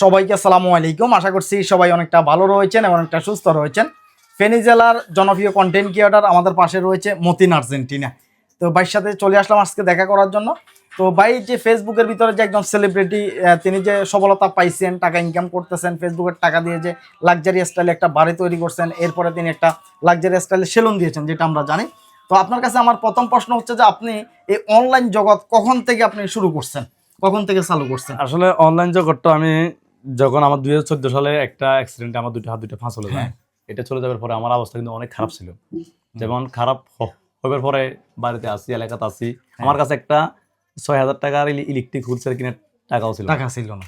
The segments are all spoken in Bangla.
সবাইকে আসসালামু আলাইকুম। আশা করছি সবাই অনেকটা ভালো রয়েছেন এবং অনেকটা সুস্থ রয়েছেন। ফেনী জেলার জনপ্রিয় কন্টেন্ট ক্রিয়েটার আমাদের পাশে রয়েছে মতিন আর্জেন্টিনা। তো ভাইয়ের সাথে চলে আসলাম আজকে দেখা করার জন্য। তো ভাই, যে ফেসবুকের ভিতরে যে একজন সেলিব্রিটি তিনি যে সফলতা পাইছেন, টাকা ইনকাম করতেছেন ফেসবুকের টাকা দিয়ে যে লাক্সারি স্টাইলে একটা বাড়ি তৈরি করছেন, এরপরে তিনি একটা লাক্সারি স্টাইলে সেলুন দিয়েছেন, যেটা আমরা জানি। তো আপনার কাছে আমার প্রথম প্রশ্ন হচ্ছে যে আপনি এই অনলাইন জগৎ কখন থেকে আপনি শুরু করছেন? কখন থেকে চালু করছেন? আসলে অনলাইন জগৎটা আমি যখন আমার দুই হাজার চোদ্দ সালে একটা অ্যাক্সিডেন্টে আমার দুটো হাত দুটো ফাঁস হলো যায়। এটা চলে যাওয়ার পরে আমার অবস্থা কিন্তু অনেক খারাপ ছিল। যেমন খারাপ হবার পরে বাড়িতে আসি এলাকাতে আসি। আমার কাছে একটা ছয় হাজার টাকার ইলেকট্রিক হুলসেল কিনে টাকাও ছিল টাকা ছিল না।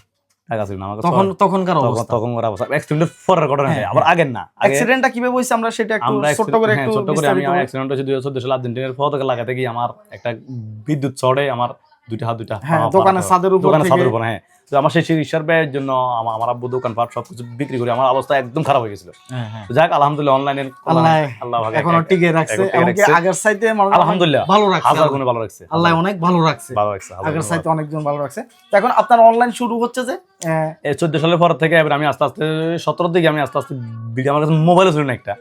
টাকা ছিল না। আমার তখন তখনকার অবস্থা। তখন অবস্থা। অ্যাক্সিডেন্টের পরের ঘটনা হ্যাঁ, আবার আগের না। অ্যাক্সিডেন্টটা কীভাবে হইছে আমরা সেটা একটু ছোট করে হ্যাঁ, একটু ছোট্ট করে আমি বিস্তারিত অ্যাক্সিডেন্ট হয়েছে দুই হাজার চোদ্দ সালে আর্জেন্টিনার পতাকা লাগাতে গিয়ে আমার একটা বিদ্যুৎ চড়ে আমার দুইটা হাত দুইটা হ্যাঁ, দোকানের ছাদের উপর দোকানের ছাদের উপর হ্যাঁ। তো আমার সেই চিকিৎসার ব্যয়ের জন্য আমার আমার আব্বু দোকান পাট সবকিছু বিক্রি করে আমার অবস্থা একদম খারাপ হয়ে গেছিল। হ্যাঁ, হ্যাঁ। যাক আলহামদুলিল্লাহ অনলাইনের আল্লাহ এখনও টিকে রাখছে এমনকি আগের সাইতে আলহামদুলিল্লাহ। ভালো রাখছে হাজার গুণে ভালো রাখছে। আল্লাহ অনেক ভালো রাখছে। ভালো রাখছে আগের সাইতে অনেকজন ভালো রাখছে। তো এখন আপনার অনলাইন শুরু হচ্ছে যে চোদ্দ সালের পর থেকে এবার আমি আস্তে আস্তে সতেরো দিকে আমি আস্তে আস্তে ভিডিও আমার কাছে মোবাইলও ছিল না একটা।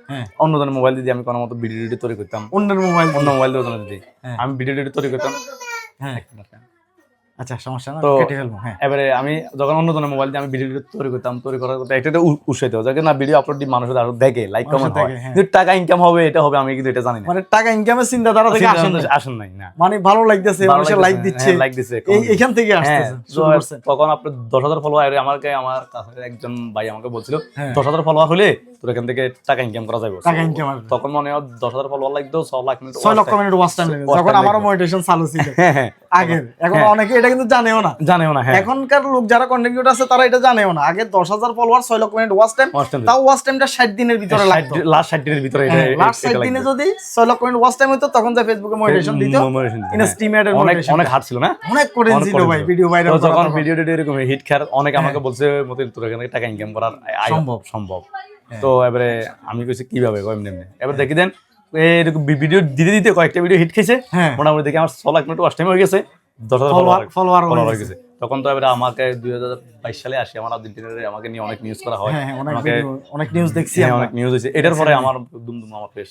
অন্য ধরনের মোবাইল দিয়ে আমি কোনো মতো ভিডিও তৈরি করতাম। অন্যের মোবাইল অন্য মোবাইল দিয়ে হ্যাঁ। আমি ভিডিও তৈরি করতাম। হ্যাঁ। আচ্ছা সমস্যা না তো- কেটে ফেলব হ্যাঁ। এবারে আমি যখন অন্য ধরনের মোবাইল দিয়ে আমি ভিডিও তৈরি করতাম তৈরি করার কথা উৎসাহিত হয় যাকে না ভিডিও আপলোড দিয়ে মানুষ আরও দেখে লাইক কমেন্ট হয়। হ্যাঁ। কিন্তু টাকা ইনকাম হবে এটা হবে আমি কিন্তু এটা জানি না। মানে টাকা ইনকামের চিন্তাধারা থেকে আসেন না। আসেন নাই না। মানে ভালো লাগতেছে মানুষের লাইক দিচ্ছে। লাইক দিচ্ছে এখান থেকে হ্যাঁ তখন দশ হাজার ফলোয়ার আমাকে আমার কাছে একজন ভাই আমাকে বলছিল হ্যাঁ। দশ হাজার ফলোয়ার হলে তোর এখান থেকে টাকা ইনকাম করা যাবে। টাকা ইনকাম তখন মনে হয় দশ হাজার ফলোয়ার লাগতো ছ লাখ মিনিট ছয় লক্ষ মিনিট ওয়াচ টাইম যখন আমারও চালু ছিল। হ্যাঁ হ্যাঁ। এখন হ্যাঁ। অনেকে এটা কিন্তু জানেও না। জানেও না হ্যাঁ। এখনকার লোক যারা কন্টেন্ট ক্রিয়েটর আছে তারা এটা জানেও না। আগে দশ হাজার ফলোয়ার ছয় লক্ষ মিনিট ওয়াচ টাইম তাও ওয়াচ টাইমটা ষাট দিনের ভিতরে লাগতো। লাস্ট ষাট দিনের ভিতরে এটা- লাস্ট এটা ষাট দিনে যদি ছয় লক্ষ মিনিট ওয়াচ টাইম হতো তখন যা ফেসবুকে মোটিভেশন দিত Motivation দিত, ইন হ্যাঁ। অনেক অনেক হার্ড ছিল না? অনেক করে ছিল ভাই ভিডিও ভাইরাল তো যখন ভিডিও টিডিও এরকম হিট খার অনেক আমাকে বলছে মতিন তোর এখানে টাকা ইনকাম করার সম্ভব। সম্ভব। তো এবারে আমি কইছি কীভাবে? কয় এমনি এবার দেখি দেন এরকম ভিডিও দিতে দিতে কয়েকটা ভিডিও হিট খেয়েছে। হ্যাঁ। মোটামুটি দেখি আমার ছ লাখ মিনিট ওয়াচ টাইম হয়ে গেছে। দশ হাজার তখন তো এবারে আমাকে দুই হাজার বাইশ সালে আসি আমার আর্জেন্টিনার আমাকে নিয়ে অনেক নিউজ করা হয়। হ্যাঁ হ্যাঁ, অনেক আমাকে অনেক নিউজ দেখছি হ্যাঁ, অনেক নিউজ হয়েছে এটার পরে আমার দুমদুম আমার ফেস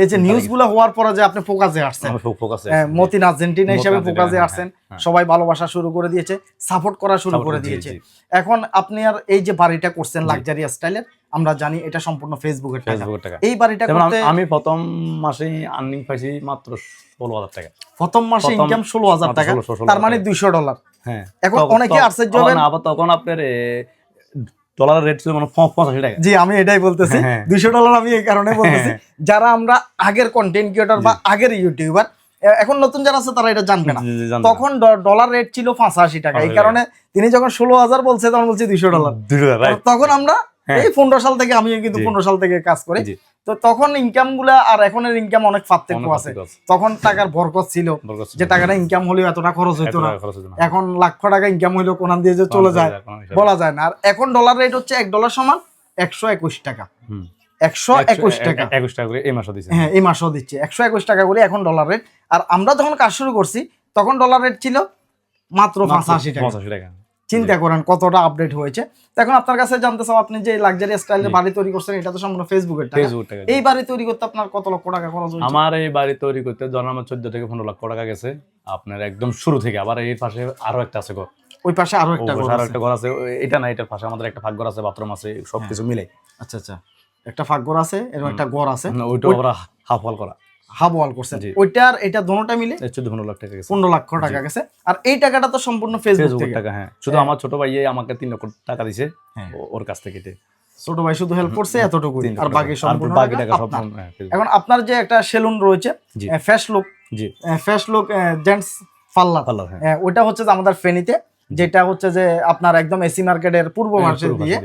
এই যে নিউজগুলো হওয়ার পরে যে আপনি ফোকাসে আসছেন। ফোকাসে মতিন আর্জেন্টিনা হিসেবে ফোকাসে আসছেন। সবাই ভালোবাসা শুরু করে দিয়েছে সাপোর্ট করা শুরু করে দিয়েছে এখন আপনি আর এই যে বাড়িটা করছেন লাক্সারি স্টাইলের আমরা জানি এটা সম্পূর্ণ ফেসবুকের টাকা। ফেসবুকের টাকা। এই বাড়িটা করতে আমি- প্রথম মাসেই আর্নিং পাইছি মাত্র ষোলো হাজার টাকা। প্রথম মাসে ইনকাম ষোলো হাজার টাকা 16 16 তার মানে। দুইশো ডলার। হ্যাঁ। এখন অনেকে আশ্চর্য হবেন আবার তখন আপনার এ, ডলারের রেট ছিল মানে পঁচাশি টাকা। জি আমি এটাই বলতেছি। হ্যাঁ। দুইশো ডলার আমি এই কারণে বলতেছি যারা আমরা আগের কন্টেন্ট ক্রিয়েটর বা আগের ইউটিউবার এখন নতুন যারা আছে তারা এটা জানবে না। তখন ডলার রেট ছিল পঁচাশি টাকা। এই কারণে তিনি যখন ষোলো হাজার বলছে তখন বলছে দুইশো ডলার? তখন আমরা হ্যাঁ। এই পনেরো সাল থেকে আমি কিন্তু পনেরো সাল থেকে কাজ করি। তো তখন ইনকামগুলা আর এখনের ইনকাম অনেক পার্থক্য আছে। তখন টাকার বরকত ছিল যে টাকাটা ইনকাম হলেও এতটা খরচ হইতো না। খরচ হতো না। এখন লাখ টাকা ইনকাম হইলেও কোনান দিয়ে যে চলে যায় বলা যায় না। আর এখন ডলার রেট হচ্ছে এক ডলার সমান একশো একুশ টাকা। একশো একুশ টাকা। একুশ টাকা করে এই মাসে দিছে হ্যাঁ এই মাসেও দিচ্ছে। একশো একুশ টাকা করে এখন ডলার রেট আর আমরা যখন কাজ শুরু করছি তখন ডলার রেট ছিল মাত্র পঁচাশি টাকা। টাকা। চিন্তা করেন কতটা আপডেট হয়েছে। এখন আপনার কাছে জানতে চাও আপনি যে লাক্সারি স্টাইলের বাড়ি তৈরি করছেন এটা তো সম্পূর্ণ ফেসবুকের টাকা। এই বাড়ি তৈরি করতে আপনার কত লক্ষ টাকা খরচ হয়েছে? আমার এই বাড়ি তৈরি করতে আমার চোদ্দ থেকে পনেরো লক্ষ টাকা গেছে। আপনার একদম শুরু থেকে আবার এর পাশে আরও একটা আছে ঘর। ওই পাশে আরও একটা ঘর আরও একটা ঘর আছে এটা না এটার পাশে আমাদের একটা ফাঁকঘর আছে বাথরুম আছে সবকিছু মিলে। আচ্ছা আচ্ছা। একটা ফাঁকঘর আছে এরকম একটা ঘর আছে। না, ওইটাও আমরা হাফ ওয়াল করা। করছেন। ওইটার এটা দোনোটা মিলে এই চোদ্দ পনেরো লাখ টাকা গেছে। পনেরো লক্ষ টাকা গেছে। আর এই টাকাটা তো সম্পূর্ণ ফেসবুক থেকে। টাকা হ্যাঁ। শুধু আমার ছোট ভাই আমাকে তিন লক্ষ টাকা দিছে হ্যাঁ। ওর কাছ থেকে। ছোট ভাই শুধু হেল্প করছে এতটুকু আর বাকি সম্পূর্ণ বাকি টাকা সব। হ্যাঁ। এখন আপনার যে একটা সেলুন রয়েছে Fash look ji. Fash look gents parlour ভালো হ্যাঁ। ওটা হচ্ছে যে আমাদের ফেনীতে যেটা হচ্ছে যে আপনার একদম এসি মার্কেটের পূর্ব মার্কেট দিয়ে।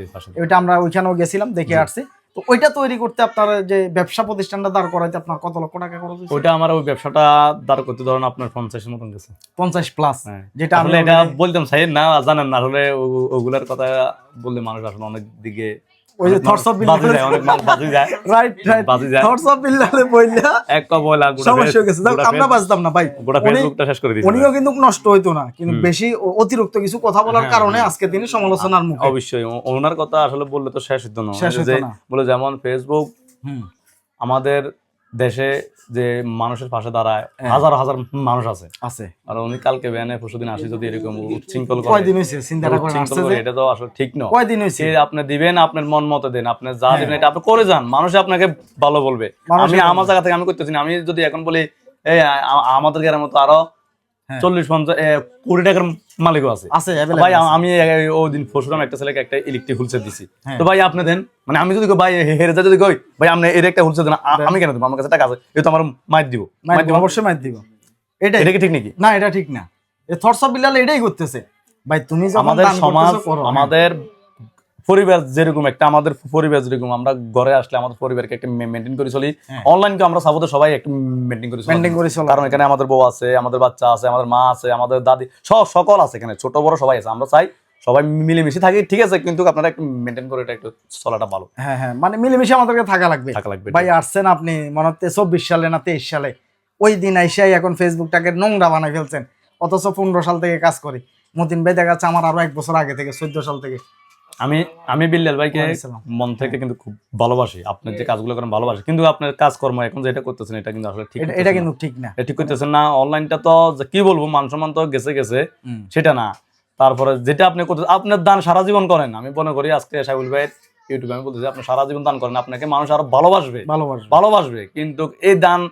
ওইটা আমরা ওইখানেও গেছিলাম দেখে। আসছি। তো ওইটা তৈরি করতে আপনার যে ব্যবসা প্রতিষ্ঠানটা দাঁড় করাইতে আপনার কত লক্ষ টাকা খরচ হয়েছে ওইটা আমার ওই ব্যবসাটা দাঁড় করতে ধরুন আপনার পঞ্চাশের মতন গেছে। পঞ্চাশ প্লাস হ্যাঁ। যেটা আসলে এটা বলতাম সাহেব না জানেন না হলে ওগুলার কথা বললে মানুষ আসলে অনেক দিকে ওই যে থটস অফ বাজি অনেক মাল বাজি যায় রাইট রাইট বাজি যায়। থটস অফ বিল্লালে বইলা এক কবলা গোটা সমস্যা হয়ে গেছে। আমরা বাজতাম না ভাই। গোটা ফেসবুকটা শেষ করে দিছি উনিও কিন্তু নষ্ট হইতো না কিন্তু বেশি অতিরিক্ত কিছু কথা বলার হ্যাঁ, কারণে আজকে তিনি সমালোচনার মুখে। অবশ্যই ওনার কথা আসলে বললে তো শেষ হতো না। শেষ হতো না। বলে যেমন ফেসবুক আমাদের দেশে যে মানুষের পাশে দাঁড়ায় হ্যাঁ। হাজার হাজার মানুষ আছে। আছে। আর উনি কালকে বেনে পরশুদিন আসি যদি এরকম উচ্ছৃঙ্খল করে কয়দিন হইছে চিন্তা করে আসছে যে এটা তো আসলে ঠিক না কয়দিন হইছে আপনি দিবেন আপনার মন মতো দেন আপনি যা হ্যাঁ। দিবেন এটা আপনি করে যান। মানুষ আপনাকে ভালো বলবে। আমি আমার জায়গা থেকে আমি করতেছি আমি যদি এখন বলি এই আমাদের গ্রামে তো আরও। চল্লিশ পঞ্চাশ কোটি টাকার মালিকও আছে। আছে ভাই আমি ওই দিন একটা ছেলেকে একটা ইলেকট্রিক হুলসেল দিছি। হ্যাঁ। তো ভাই আপনি দেন মানে আমি যদি ভাই হেরে যা যদি কই ভাই আপনি এর একটা হুলসেল দেন আমি কেন দেবো? আমার কাছে টাকা আছে এ তো আমার মাইর দিব। অবশ্যই মাইর দিব। এটাই। এটা কি ঠিক নাকি? না এটা ঠিক না। থটস অফ বিল্লাল এটাই করতেছে ভাই তুমি আমাদের সমাজ হ্যাঁ। আমাদের পরিবার যেরকম একটা আমাদের পরিবার যেরকম আমরা ঘরে আসলে আমাদের পরিবারকে একটা মেনটেন করে চলি। হ্যাঁ। অনলাইনকে আমরা সাপোর্টে সবাই একটু মেনটেন করে মেনটেন করে চলো। কারণ এখানে আমাদের বউ আছে আমাদের বাচ্চা আছে আমাদের মা আছে আমাদের দাদি সব সকল আছে এখানে ছোট বড় সবাই আছে আমরা চাই সবাই মিলেমিশে থাকি ঠিক আছে কিন্তু আপনারা একটু মেনটেন করে এটা একটু চলাটা ভালো। হ্যাঁ হ্যাঁ মানে মিলেমিশে আমাদেরকে থাকা লাগবে। থাকা লাগবে ভাই আসছেন আপনি মনে হচ্ছে চব্বিশ সালে না তেইশ সালে। ওই দিন আইসাই এখন ফেসবুকটাকে নোংরা বানাই ফেলছেন অথচ পনেরো সাল থেকে কাজ করি। মতিন ভাই দেখা যাচ্ছে আমার আরও এক বছর আগে থেকে চোদ্দ সাল থেকে। আমি আমি বিল্লাল ভাইকে মন থেকে কিন্তু খুব ভালোবাসি। আপনার যে কাজগুলো করেন ভালোবাসি। কিন্তু আপনার কাজকর্ম এখন যেটা করতেছেন এটা কিন্তু আসলে ঠিক এটা-। কিন্তু ঠিক না। ঠিক করতেছেন না। অনলাইনটা তো কি বলব মান সম্মান তো গেছে গেছে সেটা না। তারপরে যেটা আপনি করতে আপনার দান সারা জীবন করেন। আমি মনে করি আজকে সাইবুল ভাইয়ের ইউটিউবে আমি বলতেছি আপনি সারা জীবন দান করেন। আপনাকে মানুষ আরও ভালোবাসবে। ভালোবাসবে। ভালোবাসবে। কিন্তু এই দান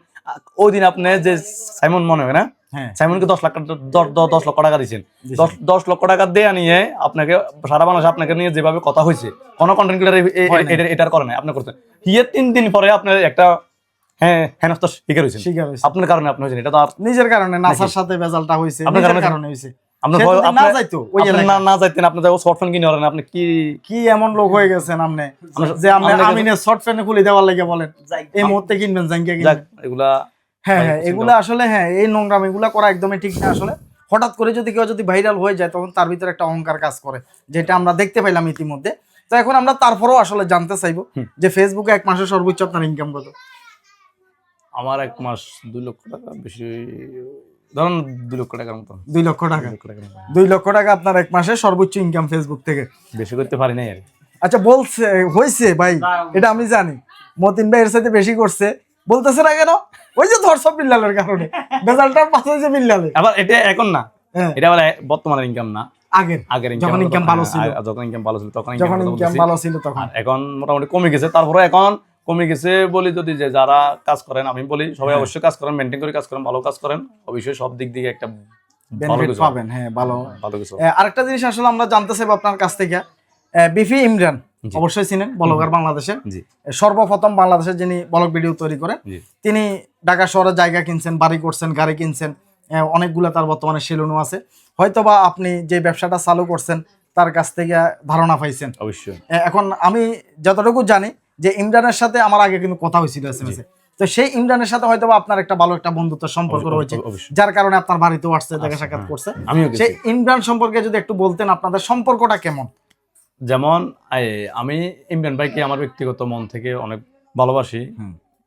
ওই দিন আপনি যে সাইমন মনে হয় না? হ্যাঁ। সাইমনকে দশ লাখ টাকা দশ- লক্ষ টাকা দিয়েছেন। দশ লক্ষ টাকা দেয়া নিয়ে আপনাকে সারা মানুষ আপনাকে নিয়ে যেভাবে কথা হয়েছে কোনো কন্টেন্ট ক্রিয়েটার। এটার করে নাই আপনি করছেন। ইয়ে তিন দিন পরে আপনার একটা হ্যাঁ হেনস্ত শিকার হয়েছে। আপনার কারণে আপনি হয়েছেন এটা তো নিজের কারণে নাসার সাথে বেজালটা হয়েছে আপনার কারণে হয়েছে। কি এমন লোক হয়ে গেছেন আপনি যে আপনি খুলে দেওয়ার লাগে বলেন। এই মুহূর্তে কিনবেন এগুলা হ্যাঁ হ্যাঁ এগুলা আসলে হ্যাঁ এই নোংরাম এগুলা করা একদমই ঠিক না আসলে। হঠাৎ করে যদি কেউ যদি ভাইরাল হয়ে যায় তখন তার ভিতরে একটা অহংকার কাজ করে যেটা আমরা দেখতে পাইলাম ইতিমধ্যে। তো এখন আমরা তারপরেও আসলে জানতে চাইব যে ফেসবুকে এক মাসে সর্বোচ্চ আপনার ইনকাম কত? আমার এক মাস দুই লক্ষ টাকা বেশি ধরুন দুই লক্ষ টাকার মতো দুই লক্ষ টাকা। দুই লক্ষ টাকা আপনার এক মাসে সর্বোচ্চ ইনকাম ফেসবুক থেকে। বেশি করতে পারি নাই আর আচ্ছা বলছে হয়েছে ভাই এটা আমি জানি। মতিন ভাই এর সাথে বেশি করছে। বলতেছে না কেন? ওই যে ধর্ষক বিল্লালের কারণে। বেজালটা পাঠাইছে বিল্লালে। আবার এটা এখন না। হ্যাঁ। এটা আবার বর্তমানের ইনকাম না। আগের। আগের যখন income income ভালো ছিল। যখন ইনকাম ভালো ছিল তখন যখন ইনকাম। ভালো ছিল তখন। এখন মোটামুটি কমে গেছে। তারপরে এখন কমে গেছে বলি যদি যে যারা কাজ করেন আমি বলি সবাই হ্যাঁ। অবশ্যই কাজ করেন মেনটেন করে কাজ করেন ভালো কাজ করেন। অবশ্যই সব দিক দিয়ে একটা বেনিফিট পাবেন হ্যাঁ ভালো। ভালো কিছু আরেকটা জিনিস আসলে আমরা জানতে চাইব আপনার কাছ থেকে। বিফি ইমরান অবশ্যই চিনেন ব্লগার এ, সর্বপ্রথম বাংলাদেশের যিনি ব্লগ ভিডিও তৈরি করেন তিনি ঢাকা শহরে জায়গা কিনছেন বাড়ি করছেন গাড়ি কিনছেন অনেকগুলো তার বর্তমানে সেলুনও আছে। হয়তোবা আপনি যে ব্যবসাটা চালু করছেন তার কাছ থেকে ধারণা পাইছেন। অবশ্যই। এখন আমি যতটুকু জানি যে ইমরানের সাথে আমার আগে কিন্তু কথা হয়েছিল এস তো সেই ইমরানের সাথে হয়তো আপনার একটা ভালো একটা বন্ধুত্ব সম্পর্ক রয়েছে যার কারণে আপনার বাড়িতেও আসছে দেখা সাক্ষাৎ হ্যাঁ। করছে। সেই ইমরান সম্পর্কে যদি একটু বলতেন আপনাদের সম্পর্কটা কেমন? যেমন আমি ইমরান ভাইকে আমার ব্যক্তিগত মন থেকে অনেক ভালোবাসি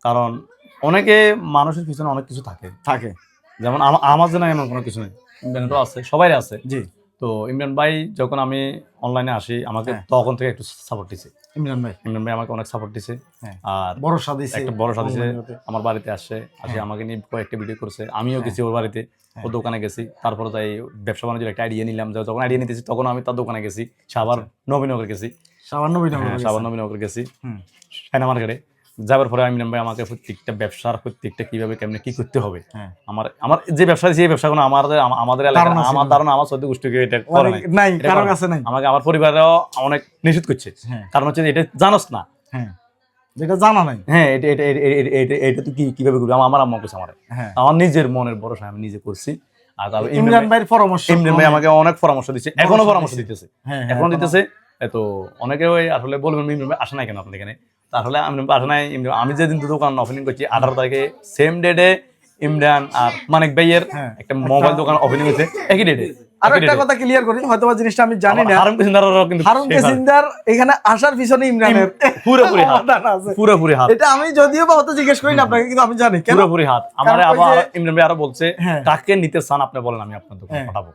কারণ অনেকে মানুষের পিছনে অনেক কিছু থাকে। থাকে। যেমন আমা- আমার জন্য এমন কোনো কিছু নেই। ইমরানেরও আছে সবাই আছে। জি। তো ইমরান ভাই যখন আমি অনলাইনে আসি আমাকে হ্যাঁ। তখন থেকে একটু সাপোর্ট দিছে ইমরান ভাই ইমরান ভাই আমাকে অনেক সাপোর্ট দিছে হ্যাঁ। আর বড় সাদিছে একটা বড় অনলাইনেতে। আমার বাড়িতে আসছে আসে হ্যাঁ। আমাকে নিয়ে কয়েকটা ভিডিও করছে আমিও। গেছি ওর বাড়িতে। ওর দোকানে গেছি তারপরে তাই ব্যবসা বাণিজ্যের একটা আইডিয়া নিলাম যখন আইডিয়া নিতেছি তখন আমি তার দোকানে গেছি সাবার নবীনগর গেছি বিনয় হ্যাঁ, সাবার নবীনগর গেছি। সেনা মার্কেটে যাবার পরে ইমরান ভাই আমাকে প্রত্যেকটা ব্যবসার প্রত্যেকটা কীভাবে কেমনে কি করতে হবে? হ্যাঁ। আমার আমার যে ব্যবসা সেই ব্যবসা কোনো আমাদের আমাদের ছিল আমার ধারণা আমার সদ্য গোষ্ঠীকে এটা করে নাই। নাই এটা কারও কাছে নাই। আমাকে আমার পরিবারেও অনেক নিষেধ করছে। হ্যাঁ। কারণ হচ্ছে এটা জানোস না। হ্যাঁ। যেটা জানা নাই। হ্যাঁ এটা এটা এটা- এটা- তুই কি কীভাবে করবি? আমার আমার আম্মা করছে আমার। হ্যাঁ। আমার নিজের মনের ভরসা আমি নিজে করছি। আর তারপর ইমরান ভাইয়ের পরামর্শ ইমরান ভাই আমাকে অনেক পরামর্শ দিচ্ছে এখনও পরামর্শ দিতেছে। এখনও দিতেছে। তো অনেকে ওই আসলে বলবেন ইমরান ভাই আসে নাই কেন আপনি এখানে? তাহলে ভাই ইমরান- আমি যেদিন দোকান ওপেনিং করছি আঠারো তারিখে সেম ডেটে ইমরান আর মানিক ভাইয়ের হ্যাঁ। একটা মোবাইল দোকান ওপেনিং হয়েছে। একই ডেটে আর একটা কথা ক্লিয়ার করি হয়তো জিনিসটা আমি জানি না। হারুন কিসিন্দারও কিন্তু হারুন কেসিন্দার এখানে আসার পিছনে ইমরানের পুরোপুরি হাত পুরোপুরি হাত। এটা আমি যদিও বা হয়তো জিজ্ঞেস করি না আপনাকে কিন্তু আমি জানি কেন? পুরোপুরি হাত। আমার আবার ইমরান ভাই আরও বলছে হ্যাঁ। কাকে নিতে চান আপনি বলেন আমি আপনার দোকানে হ্যাঁ। পাঠাবো।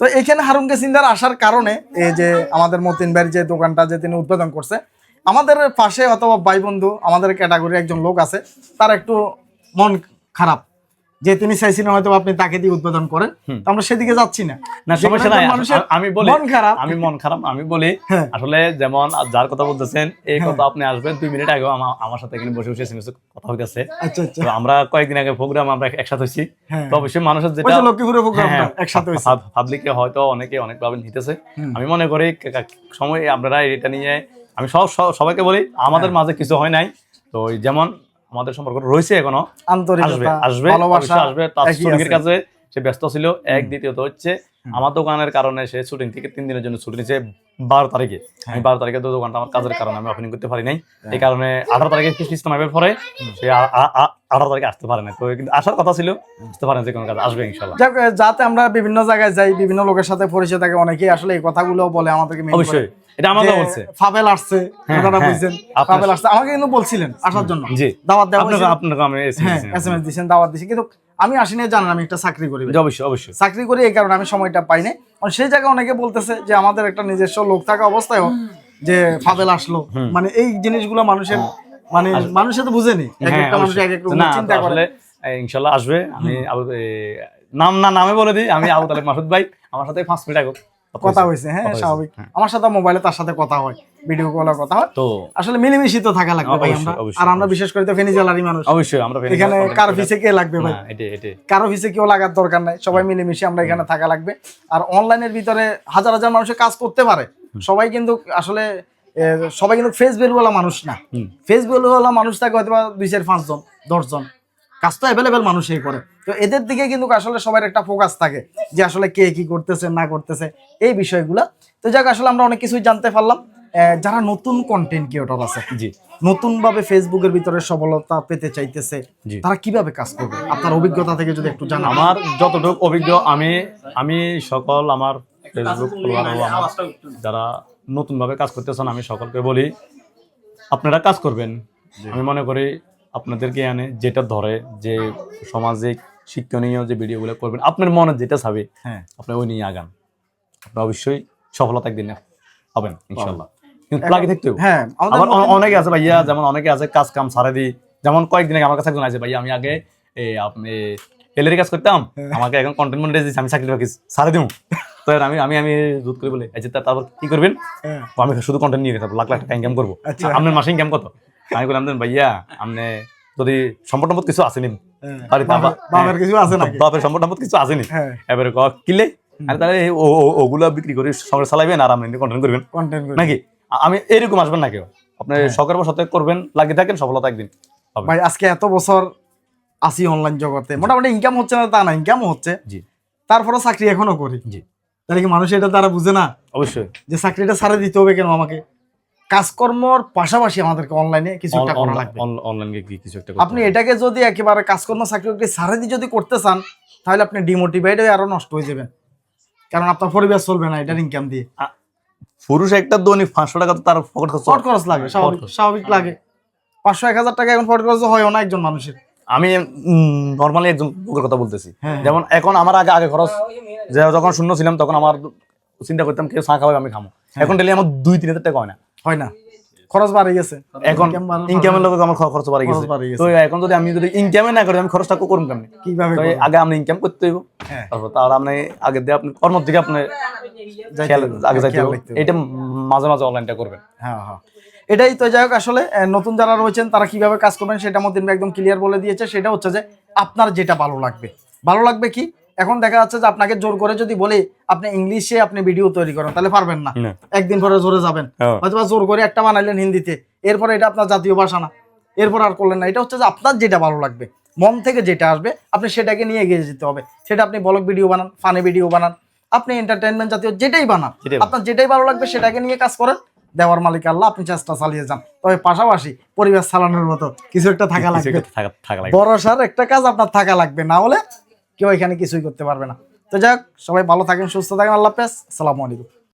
তো এখানে হারুন কেসিন্দার আসার কারণে এই যে আমাদের মতিন ভাইয়ের যে দোকানটা যে তিনি উদ্বোধন করছে আমাদের পাশে অথবা ভাই বন্ধু আমাদের ক্যাটাগরির একজন লোক আছে তার একটু মন খারাপ। যে তিনি চাইছিলেন হয়তো আপনি তাকে দিয়ে উদ্বোধন করেন তো আমরা সেদিকে যাচ্ছি না। না সমস্যা নাই। আমি বলি মন খারাপ। আমি মন খারাপ আমি বলি হ্যাঁ। আসলে যেমন যার কথা বলতেছেন এই হ্যাঁ। কথা আপনি আসবেন দুই মিনিট আগে আমার সাথে এখানে বসে বসে এ কথা হইতেছে। আচ্ছা আচ্ছা। তো আমরা কয়েকদিন আগে প্রোগ্রাম আমরা একসাথে হয়েছি। হ্যাঁ। তো অবশ্যই মানুষের যেটা প্রোগ্রামটা হ্যাঁ, একসাথে হয়েছে। পাব- পাবলিকে হয়তো অনেকে অনেকভাবে নিতেছে। আমি মনে করি সময় আপনারা এটা নিয়ে আমি সব সব- সবাইকে বলি আমাদের হ্যাঁ। মাঝে কিছু হয় নাই। তো যেমন আমাদের সম্পর্ক রয়েছে এখনও আসবে আসবে আসবে। তার। কাছে সে ব্যস্ত ছিল। এক দ্বিতীয়ত হচ্ছে আমার দোকানের কারণে সে শুটিং থেকে তিন দিনের জন্য ছুটি নিচ্ছে বারো তারিখে। আমি বারো তারিখে তো দোকানটা আমার কাজের কারণে আমি ওপেনিং করতে পারি নাই। এই কারণে আঠারো তারিখে কিস্তি নামের পরে সে আঠারো তারিখে আসতে পারে না তো কিন্তু আসার কথা ছিল আসতে পারে যে কোনো কাজ আসবে ইনশাল্লাহ যাতে আমরা বিভিন্ন জায়গায় যাই বিভিন্ন লোকের সাথে পরিচয় থাকে অনেকেই আসলে এই কথাগুলো বলে আমাদেরকে অবশ্যই। এটা আমাকে বলছে। ফাবেল আসছে হ্যাঁ, কথাটা হ্যাঁ। বুঝছেন? ফাবেল আসছে। আমাকে কিন্তু বলছিলেন আসার জন্য। জি। দাওয়াত দেওয়া আপনাকে আপনাকে আমি হ্যাঁ দিয়েছি। এসএমএস দিয়েছেন দাওয়াত দিয়েছি কিন্তু আমি আসিনি জানেন আমি একটা চাকরি করি। অবশ্যই অবশ্যই। চাকরি করি এই কারণে আমি সময়টা পাই নাই। সেই জায়গায় অনেকে বলতেছে যে আমাদের একটা নিজস্ব লোক থাকা অবস্থায়ও যে ফাবেল আসলো। মানে এই জিনিসগুলো মানুষের মানে মানুষে তো বুঝেনি এক একটা মানুষ। এক এক না চিন্তা করে। ইনশাল্লাহ আসবে। আমি নাম না নামে বলে দিই। আমি আবু তালেব মাসুদ ভাই। আমার সাথে পাঁচ মিনিট আগে। কথা হয়েছে হ্যাঁ স্বাভাবিক। হ্যাঁ। আমার সাথে মোবাইলে তার সাথে কথা হয় ভিডিও কলে কথা হয়। তো আসলে মিলেমিশি তো থাকা লাগবে ভাই আমরা। আর আমরা বিশেষ করে তো ফেনী জেলারই মানুষ। অবশ্যই আমরা এখানে কার পিছে কে লাগবে ভাই? না এটাই এটাই। কারও পিছে কেউ লাগার দরকার নাই সবাই মিলেমিশে আমরা এখানে থাকা লাগবে। আর অনলাইনের ভিতরে হাজার হাজার মানুষের কাজ করতে পারে। সবাই কিন্তু আসলে সবাই কিন্তু ফেস ভ্যালুওয়ালা মানুষ না। হুম। ফেস ভ্যালুওয়ালা মানুষ থাকে হয়তো বা দুই চার পাঁচজন দশজন। কাজ তো অ্যাভেলেবেল মানুষই করে। তো এদের দিকে কিন্তু আসলে সবার একটা ফোকাস থাকে যে আসলে কে কি করতেছে না করতেছে এই বিষয়গুলা। তো যাক আসলে আমরা অনেক কিছুই জানতে পারলাম। যারা নতুন কন্টেন্ট ক্রিয়েটর আছে জি। নতুন ভাবে ফেসবুকের ভিতরে সবলতা পেতে চাইতেছে। তারা কীভাবে কাজ করবে? আপনার অভিজ্ঞতা থেকে যদি একটু জানান। আমার যতটুকু অভিজ্ঞ আমি আমি সকল আমার ফেসবুক ফলোয়ার আমার যারা নতুন ভাবে কাজ করতেছেন আমি সকলকে বলি আপনারা কাজ করবেন। আমি মনে করি আপনাদেরকে আনে যেটা ধরে যে সামাজিক শিক্ষণীয় যে ভিডিওগুলো করবেন আপনার মনে যেটা চাবে হ্যাঁ। আপনি ওই নিয়ে আগান। আপনি অবশ্যই সফলতা একদিন হবেন ইনশাল্লাহ কিন্তু লাগে থাকতে। হ্যাঁ মধ্যে- অনেকে আছে ভাইয়া যেমন অনেকে আছে কাজ কাম সারে দিই। যেমন কয়েকদিন আগে আমার কাছে একজন আছে ভাইয়া আমি আগে এই আপনি টেলারি কাজ করতাম হ্যাঁ। আমাকে এখন কন্টেন্ট মনিটাইজ দিচ্ছে আমি চাকরি বাকরি সারে দিও তো আমি আমি আমি দুধ করে বলে আচ্ছা তারপর কি করবেন? হ্যাঁ, আমি শুধু কন্টেন্ট নিয়ে গেছি লাখ লাখ টাকা ইনকাম করব। আচ্ছা। আপনার মাসে ইনকাম কত? আমি বললাম দেন ভাইয়া আপনি যদি সম্পদ টম্পদ কিছু আসেনি হ্যাঁ। বাড়িতে বাবা- বাবার কিছু আছে নাকি? বাপের সম্পদ টম্পদ কিছু আসেনি হ্যাঁ। এবারে ক কিলে আর তাহলে ওগুলা বিক্রি করে সংসার চালাবেন আর আপনি কন্টেন্ট করবেন। কন্টেন্ট নাকি? আমি এরকম আসবেন না কেউ। আপনি হ্যাঁ। শখের বসতে করবেন লাগিয়ে থাকেন সফলতা একদিন ভাই আজকে এত বছর আসি অনলাইন জগতে। মোটামুটি ইনকাম হচ্ছে না তা না ইনকামও হচ্ছে। জি। তারপরে চাকরি এখনও করি। জি। তাহলে কি মানুষ এটা তারা বুঝে না? অবশ্যই। যে চাকরিটা ছাড়ে দিতে হবে কেন আমাকে? কাজকর্মর পাশাপাশি আমাদেরকে অনলাইনে কিছু একটা করা লাগবে। অনলাইন গিয়ে কিছু একটা আপনি এটাকে যদি একেবারে কাজকর্ম চাকরি বাকরি ছাড়ে দিয়ে যদি করতে চান তাহলে আপনি ডিমোটিভেট হয়ে আরও নষ্ট হয়ে যাবেন। কারণ আপনার পরিবেশ চলবে না এটার ইনকাম দিয়ে। পুরুষ একটা দৈনিক পাঁচশো টাকা তো তার পকেট খরচ ফট খরচ লাগে স্বাভাবিক লাগে। পাঁচশো এক হাজার টাকা এখন ফট খরচ হয় না একজন মানুষের। আমি নর্মালি একজন লোকের কথা বলতেছি। হ্যাঁ। যেমন এখন আমার আগে আগে খরচ যখন শূন্য ছিলাম তখন আমার চিন্তা করতাম কেউ চা খাবে আমি খামো। হ্যাঁ। এখন ডেলি আমার দুই তিন হাজার টাকা হয় না। হয় না। খরচ বাড়ে গেছে। এখন ইনকামের লোক আমার খরচ বাড়ে গেছে। তো এখন যদি আমি যদি ইনকামে না করি আমি খরচটা করুন কেমনি? কীভাবে? আগে আপনি ইনকাম করতে হইব। হ্যাঁ। তারপর তার আপনি আগে দিয়ে আপনি কর্ম দিকে আপনি আগে যাইতে হবে এটা মাঝে মাঝে অনলাইনটা করবেন। হ্যাঁ হ্যাঁ। এটাই তো যাই হোক আসলে নতুন যারা রয়েছেন তারা কীভাবে কাজ করবেন সেটা মধ্যে একদম ক্লিয়ার বলে দিয়েছে। সেটা হচ্ছে যে আপনার যেটা ভালো লাগবে। ভালো লাগবে কি? এখন দেখা যাচ্ছে যে আপনাকে জোর করে যদি বলি আপনি ইংলিশে আপনি ভিডিও তৈরি করেন তাহলে পারবেন না। একদিন পরে জোরে যাবেন। হ্যাঁ। হয়তো জোর করে একটা বানাইলেন হিন্দিতে এরপরে এটা আপনার জাতীয় ভাষা না। এরপর আর করলেন না। এটা হচ্ছে যে আপনার যেটা ভালো লাগবে মন থেকে যেটা আসবে আপনি সেটাকে নিয়ে এগিয়ে যেতে হবে। সেটা আপনি ব্লগ ভিডিও বানান ফানি ভিডিও বানান আপনি এন্টারটেনমেন্ট জাতীয় যেটাই বানান আপনার যেটাই ভালো লাগবে সেটাকে নিয়ে কাজ করেন। দেওয়ার মালিক আল্লাহ আপনি চেষ্টা চালিয়ে যান। তবে পাশাপাশি পরিবেশ চালানোর মতো কিছু একটা থাকা লাগবে। বড় সার একটা কাজ আপনার থাকা লাগবে। না হলে কেউ এখানে কিছুই করতে পারবে না। তো যাক, সবাই ভালো থাকেন, সুস্থ থাকেন, আল্লাহ হাফেজ। আসসালামু আলাইকুম।